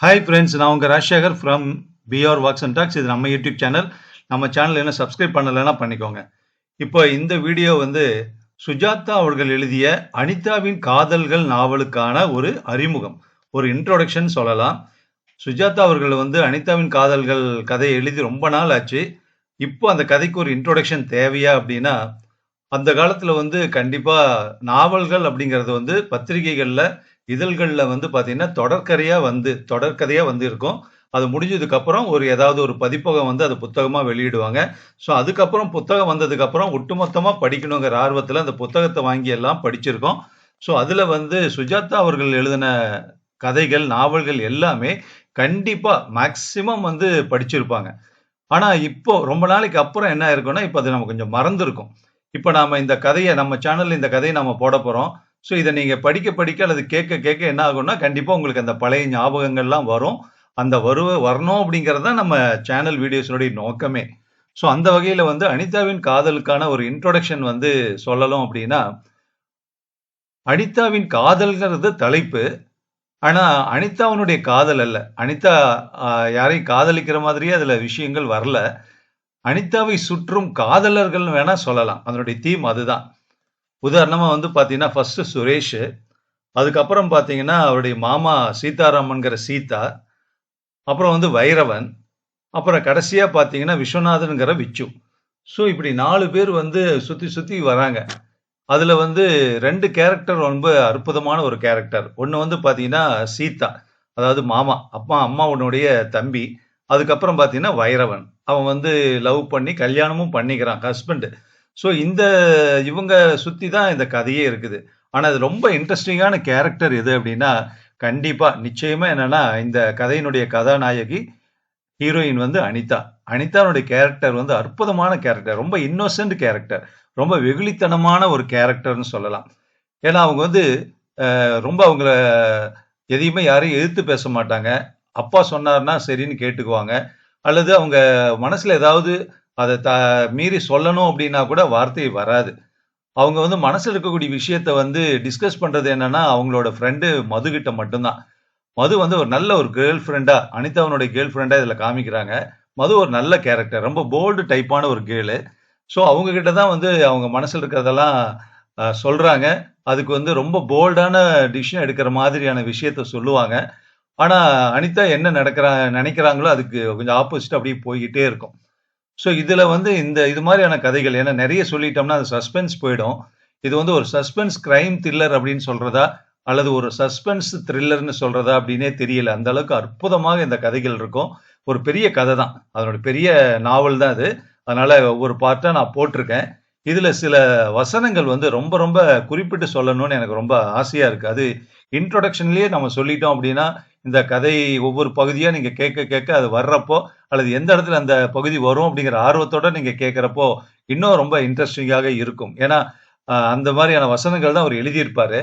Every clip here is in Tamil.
ஹாய் ஃப்ரெண்ட்ஸ் நான் உங்கள் Rajasekar from PR walks and talks இது நம்ம யூடியூப் சேனல் நம்ம சேனல் என்ன சப்ஸ்கிரைப் பண்ணலைன்னா பண்ணிக்கோங்க. இப்போ இந்த வீடியோ வந்து சுஜாதா அவர்கள் எழுதிய அனிதாவின் காதல்கள் நாவலுக்கான ஒரு அறிமுகம் ஒரு இன்ட்ரோடக்ஷன் சொல்லலாம். சுஜாதா அவர்கள் வந்து அனிதாவின் காதல்கள் கதையை எழுதி ரொம்ப நாள் ஆச்சு. இப்போ அந்த கதைக்கு ஒரு இன்ட்ரோடக்ஷன் தேவையா அப்படின்னா அந்த காலத்தில் வந்து கண்டிப்பாக நாவல்கள் அப்படிங்கிறது வந்து பத்திரிகைகளில் இதழ்களில் வந்து பார்த்தீங்கன்னா தொடர்கதையாக வந்து தொடர்கதையாக வந்து இருக்கும். அது முடிஞ்சதுக்கப்புறம் ஒரு ஏதாவது ஒரு பதிப்பகம் வந்து அது புத்தகமாக வெளியிடுவாங்க. ஸோ அதுக்கப்புறம் புத்தகம் வந்ததுக்கப்புறம் ஒட்டுமொத்தமாக படிக்கணுங்கிற ஆர்வத்தில் அந்த புத்தகத்தை வாங்கி எல்லாம் படிச்சிருக்கோம். ஸோ அதில் வந்து சுஜாதா அவர்கள் எழுதின கதைகள் நாவல்கள் எல்லாமே கண்டிப்பாக மேக்சிமம் வந்து படிச்சிருப்பாங்க. ஆனால் இப்போ ரொம்ப நாளைக்கு அப்புறம் என்ன இருக்கும்னா இப்போ அது நம்ம கொஞ்சம் மறந்துருக்கும். இப்போ நாம் இந்த கதையை நம்ம சேனலில் இந்த கதையை நம்ம போட போகிறோம் ஸோ இதை நீங்க படிக்க படிக்க அல்லது கேட்க கேட்க என்ன ஆகும்னா கண்டிப்பா உங்களுக்கு அந்த பழைய ஞாபகங்கள்லாம் வரும். அந்த வருவ வரணும் அப்படிங்கிறது தான் நம்ம சேனல் வீடியோஸினுடைய நோக்கமே. ஸோ அந்த வகையில வந்து அனிதாவின் காதலுக்கான ஒரு இன்ட்ரொடக்ஷன் வந்து சொல்லலாம் அப்படின்னா அனிதாவின் காதல்ங்கிறது தலைப்பு. ஆனா அனிதாவினுடைய காதல் அல்ல. அனிதா ஆஹ், யாரையும் காதலிக்கிற மாதிரியே அதுல விஷயங்கள் வரல. அனிதாவை சுற்றும் காதலர்கள் வேணா சொல்லலாம். அதனுடைய தீம் அதுதான். உதாரணமாக வந்து பார்த்தீங்கன்னா ஃபர்ஸ்ட் சுரேஷ் அதுக்கப்புறம் பார்த்தீங்கன்னா அவருடைய மாமா சீதாராமன்கிற சீதா அப்புறம் வந்து வைரவன் அப்புறம் கடைசியாக பார்த்தீங்கன்னா விஸ்வநாதன்கிற விச்சு. ஸோ இப்படி நாலு பேர் வந்து சுற்றி சுற்றி வராங்க. அதில் வந்து ரெண்டு கேரக்டர் ரொம்ப அற்புதமான ஒரு கேரக்டர் ஒன்று வந்து பார்த்தீங்கன்னா சீதா அதாவது மாமா அப்பா அம்மாவுடைய தம்பி அதுக்கப்புறம் பார்த்தீங்கன்னா வைரவன். அவன் வந்து லவ் பண்ணி கல்யாணமும் பண்ணிக்கிறான் ஹஸ்பண்டு ஸோ இந்த இவங்க சுற்றி தான் இந்த கதையே இருக்குது. ஆனால் அது ரொம்ப இன்ட்ரெஸ்டிங்கான கேரக்டர் எது அப்படின்னா கண்டிப்பாக நிச்சயமாக என்னன்னா இந்த கதையினுடைய கதாநாயகி ஹீரோயின் வந்து அனிதா. அனிதானுடைய கேரக்டர் வந்து அற்புதமான கேரக்டர் ரொம்ப இன்னோசென்ட் கேரக்டர் ரொம்ப வெகுளித்தனமான ஒரு கேரக்டர்னு சொல்லலாம். ஏன்னா அவங்க வந்து ரொம்ப அவங்கள எதையுமே யாரையும் எதிர்த்து பேச மாட்டாங்க. அப்பா சொன்னார்னா சரின்னு கேட்டுக்குவாங்க. அல்லது அவங்க மனசில் ஏதாவது அதை த மீறி சொல்லணும் அப்படின்னா கூட வார்த்தை வராது. அவங்க வந்து மனசில் இருக்கக்கூடிய விஷயத்த வந்து டிஸ்கஸ் பண்றது என்னன்னா அவங்களோட ஃப்ரெண்டு மது கிட்ட மட்டும்தான். மது வந்து ஒரு நல்ல ஒரு கேர்ள் ஃப்ரெண்டா அனிதாவனுடைய கேர்ள் ஃப்ரெண்டா இதில் காமிக்கிறாங்க. மது ஒரு நல்ல கேரக்டர் ரொம்ப போல்டு டைப்பான ஒரு கேர்ளு ஸோ அவங்க கிட்ட தான் வந்து அவங்க மனசில் இருக்கிறதெல்லாம் சொல்கிறாங்க சொல்றாங்க. அதுக்கு வந்து ரொம்ப போல்டான டிசிஷன் எடுக்கிற மாதிரியான விஷயத்த சொல்லுவாங்க. ஆனால் அனிதா என்ன நடக்கிறா நினைக்கிறாங்களோ அதுக்கு கொஞ்சம் ஆப்போசிட் அப்படியே போய்கிட்டே இருக்கும். ஸோ இதில் வந்து இந்த இது மாதிரியான கதைகள் ஏன்னா நிறைய சொல்லிட்டோம்னா அது சஸ்பென்ஸ் போயிடும். இது வந்து ஒரு சஸ்பென்ஸ் கிரைம் த்ரில்லர் அப்படின்னு சொல்கிறதா அல்லது ஒரு சஸ்பென்ஸ் த்ரில்லர்னு சொல்கிறதா அப்படின்னே தெரியல. அந்த அளவுக்கு அற்புதமாக இந்த கதைகள் இருக்கும். ஒரு பெரிய கதை தான். அதனோட பெரிய நாவல் தான் அது. அதனால் ஒவ்வொரு பார்ட்டாக நான் போட்டிருக்கேன். இதுல சில வசனங்கள் வந்து ரொம்ப ரொம்ப குறிப்பிட்டு சொல்லணும்னு எனக்கு ரொம்ப ஆசையா இருக்கு. அது இன்ட்ரோடக்ஷன்லயே நம்ம சொல்லிட்டோம் அப்படின்னா இந்த கதை ஒவ்வொரு பகுதியா நீங்க கேட்க கேட்க அது வர்றப்போ அல்லது எந்த இடத்துல அந்த பகுதி வரும் அப்படிங்கிற ஆர்வத்தோட நீங்க கேட்குறப்போ இன்னும் ரொம்ப இன்ட்ரெஸ்டிங்காக இருக்கும். ஏன்னா அந்த மாதிரியான வசனங்கள் தான் அவர் எழுதியிருப்பாரு.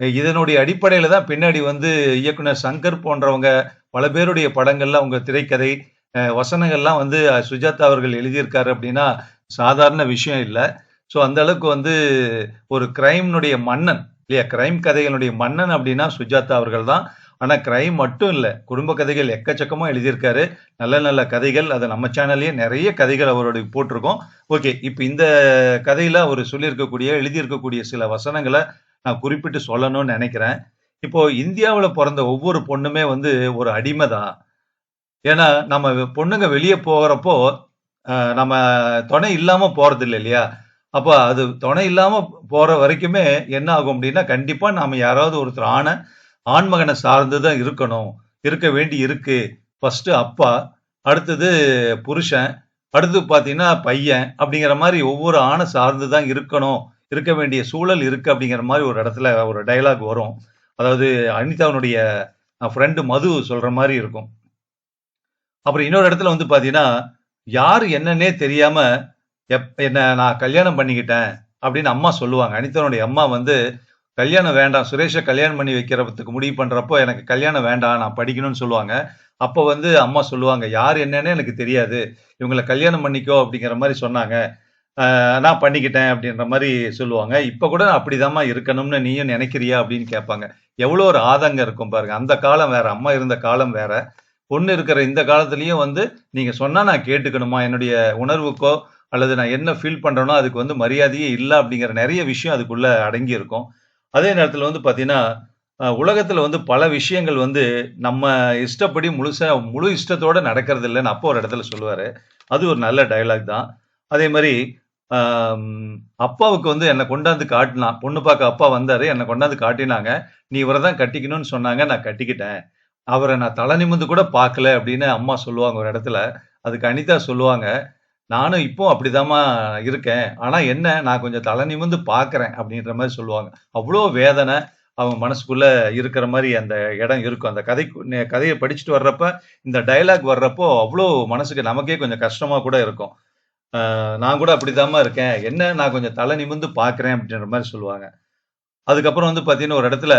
இதனுடைய அடிப்படையில தான் பின்னாடி வந்து இயக்குனர் சங்கர் போன்றவங்க பல பேருடைய படங்கள்ல அவங்க திரைக்கதை வசனங்கள்லாம் வந்து சுஜாதா அவர்கள் எழுதியிருக்காரு அப்படின்னா சாதாரண விஷயம் இல்லை. ஸோ அந்த அளவுக்கு வந்து ஒரு கிரைம்னுடைய மன்னன் இல்லையா? கிரைம் கதைகளுடைய மன்னன் அப்படின்னா சுஜாதா அவர்கள் தான் ஆனால் கிரைம் மட்டும் இல்லை. குடும்ப கதைகள் எக்கச்சக்கமாக எழுதியிருக்காரு. நல்ல நல்ல கதைகள். அதை நம்ம சேனல்லையே நிறைய கதைகள் அவருடைய போட்டிருக்கோம். ஓகே இப்போ இந்த கதையில் அவர் சொல்லியிருக்கக்கூடிய எழுதியிருக்கக்கூடிய சில வசனங்களை நான் குறிப்பிட்டு சொல்லணும்னு நினைக்கிறேன். இப்போ இந்தியாவில் பிறந்த ஒவ்வொரு பொண்ணுமே வந்து ஒரு அடிமை தான் ஏன்னா நம்ம பொண்ணுங்க வெளியே போகிறப்போ நம்ம துணை இல்லாம போறது இல்லை இல்லையா? அப்போ அது துணை இல்லாம போற வரைக்குமே என்ன ஆகும் அப்படின்னா கண்டிப்பா நாம யாராவது ஒருத்தர் ஆணை ஆண்மகனை சார்ந்து தான் இருக்கணும். இருக்க வேண்டி இருக்கு. ஃபர்ஸ்ட் அப்பா அடுத்தது புருஷன் அடுத்து பாத்தீங்கன்னா பையன் அப்படிங்கிற மாதிரி ஒவ்வொரு ஆணை சார்ந்து தான் இருக்கணும். இருக்க வேண்டிய சூழல் இருக்கு அப்படிங்கிற மாதிரி ஒரு இடத்துல ஒரு டைலாக் வரும். அதாவது அனிதாவுடைய ஃப்ரெண்டு மது சொல்ற மாதிரி இருக்கும். அப்புறம் இன்னொரு இடத்துல வந்து பாத்தீங்கன்னா யார் என்னன்னே தெரியாம எப் என்ன நான் கல்யாணம் பண்ணிக்கிட்டேன் அப்படின்னு அம்மா சொல்லுவாங்க. அனிதனுடைய அம்மா வந்து கல்யாணம் வேண்டாம் சுரேஷை கல்யாணம் பண்ணி வைக்கிறதுக்கு முடிவு பண்றப்போ எனக்கு கல்யாணம் வேண்டாம் நான் படிக்கணும்னு சொல்லுவாங்க. அப்போ வந்து அம்மா சொல்லுவாங்க யார் என்னன்னு எனக்கு தெரியாது. இவங்களை கல்யாணம் பண்ணிக்கோ அப்படிங்கிற மாதிரி சொன்னாங்க. நான் பண்ணிக்கிட்டேன் அப்படின்ற மாதிரி சொல்லுவாங்க. இப்போ கூட அப்படிதாம்மா இருக்கணும்னு நீயும் நினைக்கிறியா அப்படின்னு கேட்பாங்க. எவ்வளோ ஒரு ஆதங்கம் இருக்கும் பாருங்க. அந்த காலம் வேற அம்மா இருந்த காலம் வேற. பொண்ணு இருக்கிற இந்த காலத்துலயும் வந்து நீங்க சொன்னா நான் கேட்டுக்கணுமா? என்னுடைய உணர்வுக்கோ அல்லது நான் என்ன ஃபீல் பண்றேனோ அதுக்கு வந்து மரியாதையே இல்லை அப்படிங்கிற நிறைய விஷயம் அதுக்குள்ள அடங்கி இருக்கும் அதே நேரத்தில் வந்து பார்த்தீங்கன்னா உலகத்தில் உலகத்துல வந்து பல விஷயங்கள் வந்து நம்ம இஷ்டப்படி முழுசா முழு இஷ்டத்தோட நடக்கிறது இல்லைன்னு அப்போ ஒரு இடத்துல சொல்லுவாரு. அது ஒரு நல்ல டயலாக் தான். அதே மாதிரி அப்பாவுக்கு வந்து என்னை கொண்டாந்து காட்டினான் பொண்ணு பார்க்க அப்பா வந்தாரு என்னை கொண்டாந்து காட்டினாங்க. நீ இவரை தான் கட்டிக்கணும்னு சொன்னாங்க நான் கட்டிக்கிட்டேன். அவரை நான் தலை நிமிந்து கூட பார்க்கல அப்படின்னு அம்மா சொல்லுவாங்க ஒரு இடத்துல. அதுக்கு அனிதா சொல்லுவாங்க நானும் இப்போ அப்படிதாம்மா இருக்கேன். ஆனா என்ன நான் கொஞ்சம் தலை நிமிந்து பார்க்கறேன் அப்படின்ற மாதிரி சொல்லுவாங்க. அவ்வளோ வேதனை அவங்க மனசுக்குள்ள இருக்கிற மாதிரி அந்த இடம் இருக்கும். அந்த கதை கதையை படிச்சுட்டு வர்றப்ப இந்த டயலாக் வர்றப்போ அவ்வளோ மனசுக்கு நமக்கே கொஞ்சம் கஷ்டமா கூட இருக்கும். நான் கூட அப்படிதாம்மா இருக்கேன். என்ன நான் கொஞ்சம் தலை நிமிந்து பார்க்குறேன் அப்படின்ற மாதிரி சொல்லுவாங்க. அதுக்கப்புறம் வந்து பார்த்தீங்கன்னா ஒரு இடத்துல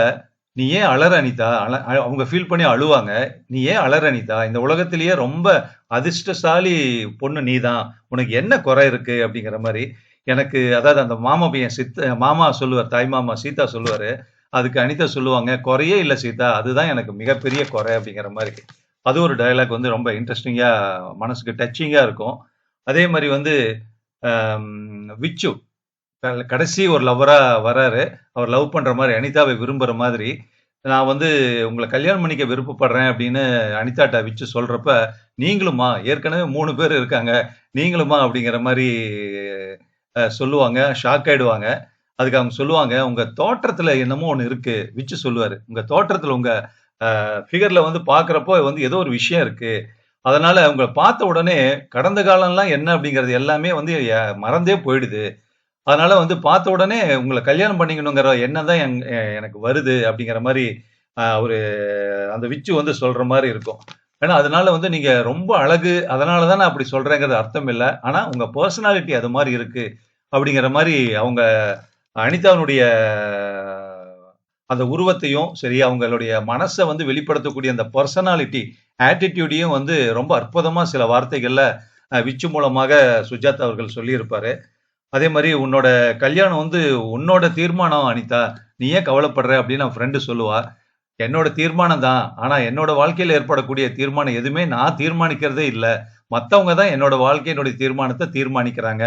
நீ ஏன் அலர் அனிதா? அழ- அவங்க ஃபீல் பண்ணி அழுவாங்க. நீ ஏன் அலர் அனிதா? இந்த உலகத்திலேயே ரொம்ப அதிர்ஷ்டசாலி பொண்ணு நீ தான் உனக்கு என்ன குறை இருக்கு? அப்படிங்கிற மாதிரி எனக்கு அதாவது அந்த மாமா பையன் சித்த மாமா சொல்லுவார் தாய் மாமா சீதா சொல்லுவார். அதுக்கு அனிதா சொல்லுவாங்க குறையே இல்லை சீதா. அதுதான் எனக்கு மிகப்பெரிய குறை. அப்படிங்கிற மாதிரி. அது ஒரு டயலாக் வந்து ரொம்ப இன்ட்ரெஸ்டிங்காக மனசுக்கு டச்சிங்காக இருக்கும். அதே மாதிரி வந்து விச்சு. கடைசி ஒரு லவ்வரா வராரு அவர் லவ் பண்ற மாதிரி அனிதாவை விரும்புற மாதிரி. நான் வந்து உங்களை கல்யாணம் பண்ணிக்க விருப்பப்படுறேன் அப்படின்னு அனிதாட்ட விச்சு சொல்றப்ப நீங்களுமா ஏற்கனவே மூணு பேர் இருக்காங்க. நீங்களுமா அப்படிங்கிற மாதிரி சொல்லுவாங்க. ஷாக் ஆயிடுவாங்க. அதுக்கு அவங்க சொல்லுவாங்க உங்க தோற்றத்துல என்னமோ ஒன்று இருக்கு விச்சு சொல்லுவாரு. உங்க தோற்றத்துல உங்க ஃபிகர்ல வந்து பாக்குறப்போ வந்து ஏதோ ஒரு விஷயம் இருக்கு. அதனால உங்களை பார்த்த உடனே கடந்த காலம்லாம் என்ன அப்படிங்கிறது எல்லாமே வந்து மறந்தே போயிடுது. அதனால வந்து பார்த்த உடனே உங்களை கல்யாணம் பண்ணிக்கணுங்கிற எண்ணம் தான் எனக்கு வருது அப்படிங்கிற மாதிரி ஒரு அந்த விச்சு வந்து சொல்ற மாதிரி இருக்கும். ஏன்னா அதனால வந்து நீங்க ரொம்ப அழகு அதனால தான் நான் அப்படி சொல்றேங்கிறது அர்த்தம் இல்லை. ஆனா உங்க பர்சனாலிட்டி அது மாதிரி இருக்கு அப்படிங்கிற மாதிரி அவங்க அனிதாவுடைய அந்த உருவத்தையும் சரி அவங்களுடைய மனசை வந்து வெளிப்படுத்தக்கூடிய அந்த பர்சனாலிட்டி ஆட்டிடியூடையும் வந்து ரொம்ப அற்புதமா சில வார்த்தைகள்ல விச்சு மூலமாக சுஜாதா அவர்கள் சொல்லியிருப்பாரு. அதே மாதிரி உன்னோட கல்யாணம் வந்து உன்னோட தீர்மானம் அனிதா. நீ ஏன் கவலைப்படுற அப்படின்னு நான் ஃப்ரெண்டு சொல்லுவா. என்னோட தீர்மானம் தான். ஆனா என்னோட வாழ்க்கையில ஏற்படக்கூடிய தீர்மானம் எதுவுமே நான் தீர்மானிக்கிறதே இல்லை. மற்றவங்க தான் என்னோட வாழ்க்கையினுடைய தீர்மானத்தை தீர்மானிக்கிறாங்க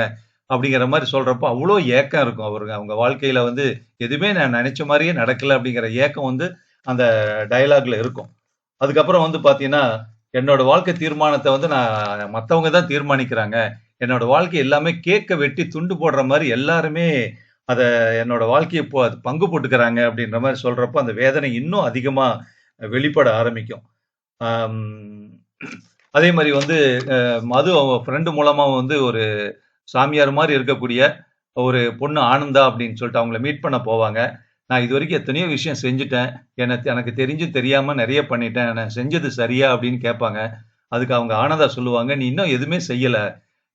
அப்படிங்கிற மாதிரி சொல்றப்போ அவ்வளோ ஏக்கம் இருக்கும் அவருங்க அவங்க வாழ்க்கையில வந்து எதுவுமே நான் நினைச்ச மாதிரியே நடக்கல அப்படிங்கிற ஏக்கம் வந்து அந்த டயலாக்ல இருக்கும். அதுக்கப்புறம் வந்து பாத்தீங்கன்னா என்னோட வாழ்க்கை தீர்மானத்தை வந்து நான் மற்றவங்க தான் தீர்மானிக்கிறாங்க. என்னோட வாழ்க்கை எல்லாமே கேக்க வெட்டி துண்டு போடுற மாதிரி எல்லாருமே அதை என்னோட வாழ்க்கையை இப்போ அது பங்கு போட்டுக்கிறாங்க அப்படின்ற மாதிரி சொல்றப்போ அந்த வேதனை இன்னும் அதிகமா வெளிப்பட ஆரம்பிக்கும். அதே மாதிரி வந்து மது அவங்க ஃப்ரெண்டு மூலமா வந்து ஒரு சாமியார் மாதிரி இருக்கக்கூடிய ஒரு பொண்ணு ஆனந்தா அப்படின்னு சொல்லிட்டு அவங்கள மீட் பண்ண போவாங்க. நான் இது வரைக்கும் எத்தனையோ விஷயம் செஞ்சுட்டேன். எனக்கு எனக்கு தெரிஞ்சு தெரியாம நிறைய பண்ணிட்டேன். நான் செஞ்சது சரியா அப்படின்னு கேட்பாங்க. அதுக்கு அவங்க ஆனந்தா சொல்லுவாங்க. நீ இன்னும் எதுவுமே செய்யலை.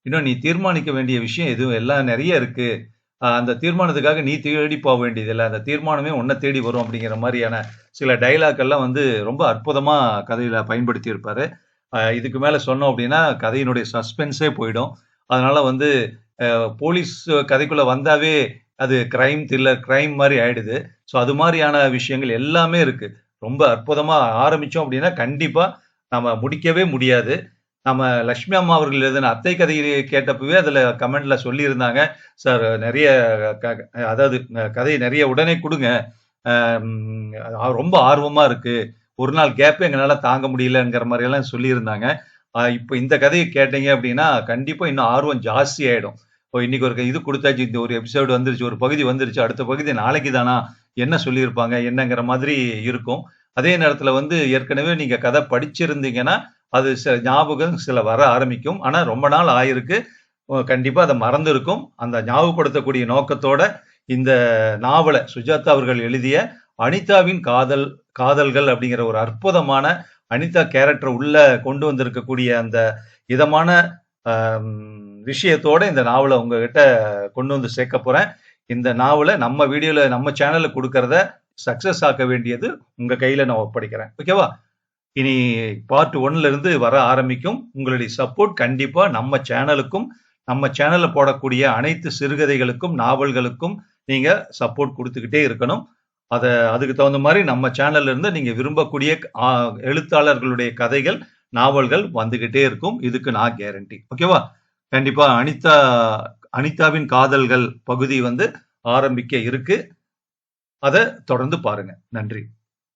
இன்னும் நீ தீர்மானிக்க வேண்டிய விஷயம் எதுவும் எல்லாம் நிறைய இருக்கு. அந்த தீர்மானத்துக்காக நீ தேடி போக வேண்டியதில்லை. அந்த தீர்மானமே உன்னை தேடி வரும் அப்படிங்கிற மாதிரியான சில டைலாக் எல்லாம் வந்து ரொம்ப அற்புதமா கதையில பயன்படுத்தி இருப்பாரு இதுக்கு மேல சொன்னோம் அப்படின்னா கதையினுடைய சஸ்பென்ஸே போயிடும். அதனால வந்து போலீஸ் கதைக்குள்ள வந்தாவே அது கிரைம் த்ரில்லர் கிரைம் மாதிரி ஆயிடுது. ஸோ அது மாதிரியான விஷயங்கள் எல்லாமே இருக்கு. ரொம்ப அற்புதமா ஆரம்பிச்சோம் அப்படின்னா கண்டிப்பா நம்ம முடிக்கவே முடியாது. நம்ம லக்ஷ்மி அம்மா அவர்கள் எழுதின அத்தை கதையை கேட்டப்பவே அதில் கமெண்ட்ல சொல்லியிருந்தாங்க. சார் நிறைய க- அதாவது கதையை கதை நிறைய உடனே கொடுங்க. ரொம்ப ஆர்வமாக இருக்கு. ஒரு நாள் கேப்பே எங்களால் தாங்க முடியலங்கிற மாதிரி எல்லாம் சொல்லியிருந்தாங்க இப்போ இந்த கதையை கேட்டீங்க அப்படின்னா கண்டிப்பாக இன்னும் ஆர்வம் ஜாஸ்தி ஆகிடும் இப்போ இன்னைக்கு ஒரு இது கொடுத்தாச்சு இந்த ஒரு எபிசோடு வந்துருச்சு ஒரு பகுதி வந்துருச்சு அடுத்த பகுதி நாளைக்கு தானா? என்ன சொல்லியிருப்பாங்க என்னங்கிற மாதிரி இருக்கும். அதே நேரத்தில் வந்து ஏற்கனவே நீங்கள் கதை படிச்சிருந்தீங்கன்னா அது சில ஞாபகம் சில வர ஆரம்பிக்கும். ஆனால் ரொம்ப நாள் ஆயிருக்கு. கண்டிப்பாக அதை மறந்துருக்கும். அந்த ஞாபகப்படுத்தக்கூடிய நோக்கத்தோட இந்த நாவலை சுஜாதா அவர்கள் எழுதிய அனிதாவின் காதல் காதல்கள் அப்படிங்கிற ஒரு அற்புதமான அனிதா கேரக்டர் உள்ள கொண்டு வந்திருக்கக்கூடிய அந்த இதமான விஷயத்தோட இந்த நாவலை உங்ககிட்ட கொண்டு வந்து சேர்க்க போறேன். இந்த நாவலை நம்ம வீடியோல நம்ம சேனல்ல கொடுக்கறத சக்சஸ் ஆக்க வேண்டியது உங்க கையில நான் ஒப்படைக்கிறேன். ஓகேவா இனி பார்ட் ஒன்ல இருந்து வர ஆரம்பிக்கும் உங்களுடைய சப்போர்ட் கண்டிப்பா நம்ம சேனலுக்கும் நம்ம சேனல்ல போடக்கூடிய அனைத்து சிறுகதைகளுக்கும், நாவல்களுக்கும் நீங்க சப்போர்ட் கொடுத்துக்கிட்டே இருக்கணும். அதை அதுக்கு தகுந்த மாதிரி நம்ம சேனல்ல இருந்து நீங்க விரும்பக்கூடிய எழுத்தாளர்களுடைய கதைகள், நாவல்கள் வந்துகிட்டே இருக்கும். இதுக்கு நான் கேரண்டி. ஓகேவா? கண்டிப்பா அனிதா அனிதாவின் காதல்கள் பகுதி வந்து ஆரம்பிக்க இருக்கு. அதை தொடர்ந்து பாருங்க. நன்றி.